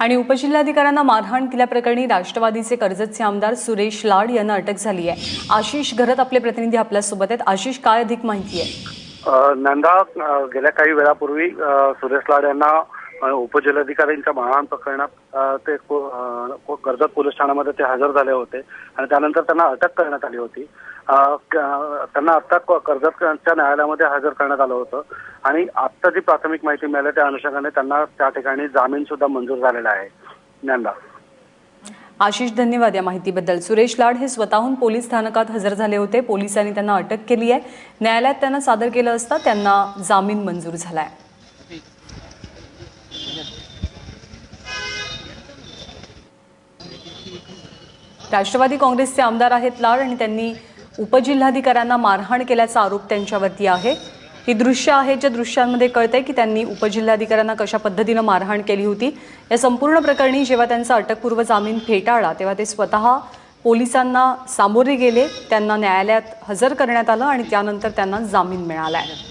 आणि उपजिल्हाधिकाऱ्यांना मारहाण केल्याप्रकरणी राष्ट्रवादीचे कर्जतचे आमदार सुरेश लाड यांना अटक झाली आहे. आशिष घरत आपले प्रतिनिधी आपल्यासोबत आहेत. आशिष काय अधिक माहिती आहे? नंदा गेल्या काही वेळापूर्वी सुरेश लाड यांना उपजिल्हाधिकाऱ्यांच्या मारहाण प्रकरणात ते कर्जत पोलीस ठाण्यामध्ये ते हजर झाले होते आणि त्यानंतर त्यांना अटक करण्यात आली होती. त्यांना आता कर्जतच्या न्यायालयामध्ये हजर करण्यात आलं होतं आणि आत्ता जी प्राथमिक माहिती मिळाली त्या अनुषंगाने त्यांना त्या ठिकाणी जामीन सुद्धा मंजूर झालेला आहे. ज्ञानदा आशिष धन्यवाद या माहितीबद्दल. सुरेश लाड हे स्वतःहून पोलीस स्थानकात हजर झाले होते. पोलिसांनी त्यांना अटक केली आहे. न्यायालयात त्यांना सादर केलं असता त्यांना जामीन मंजूर झालाय. राष्ट्रवादी काँग्रेसचे आमदार आहेत लाड आणि त्यांनी उपजिल्हाधिकाऱ्यांना मारहाण केल्याचा आरोप त्यांच्यावरती आहे. ही दृश्य आहेत ज्या दृश्यांमध्ये कळतंय की त्यांनी उपजिल्हाधिकाऱ्यांना कशा पद्धतीनं मारहाण केली होती. या संपूर्ण प्रकरणी जेव्हा त्यांचा अटकपूर्व जामीन फेटाळला तेव्हा ते स्वतः पोलिसांना सामोरे गेले त्यांना न्यायालयात हजर करण्यात आलं आणि त्यानंतर त्यांना जामीन मिळाला आहे